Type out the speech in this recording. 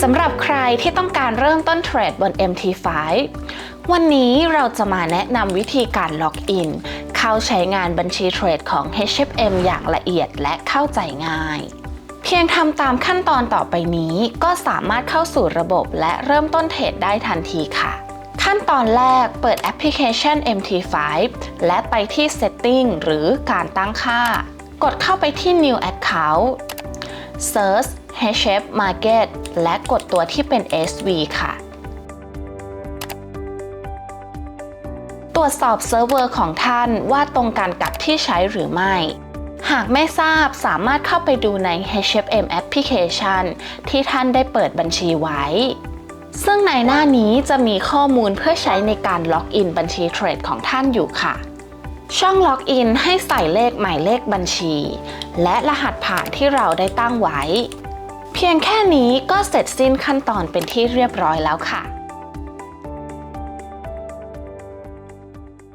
สำหรับใครที่ต้องการเริ่มต้นเทรดบน MT5 วันนี้เราจะมาแนะนำวิธีการล็อกอิน เข้าใช้งานบัญชีเทรดของ HFM อย่างละเอียดและเข้าใจง่าย เพียงทำตามขั้นตอนต่อไปนี้ก็สามารถเข้าสู่ระบบและเริ่มต้นเทรดได้ทันทีค่ะ ขั้นตอนแรกเปิดแอปพลิเคชัน MT5 และไปที่ Setting หรือการตั้งค่า กดเข้าไปที่ New Account Search HF Market และกดตัวที่เป็น SV ค่ะ ตรวจสอบเซิร์ฟเวอร์ของท่านว่าตรงกันกับที่ใช้หรือไม่ หากไม่ทราบสามารถเข้าไปดูใน HFM Application ที่ท่านได้เปิดบัญชีไว้ ซึ่งในหน้านี้จะมีข้อมูลเพื่อใช้ในการล็อกอินบัญชีเทรดของท่านอยู่ค่ะช่องล็อกอินให้ใส่เลขหมายเลขบัญชี และรหัสผ่านที่เราได้ตั้งไว้ พียงแค่นี้ก็เสร็จสิ้นขั้นตอนเป็นที่เรียบร้อยแล้วค่ะ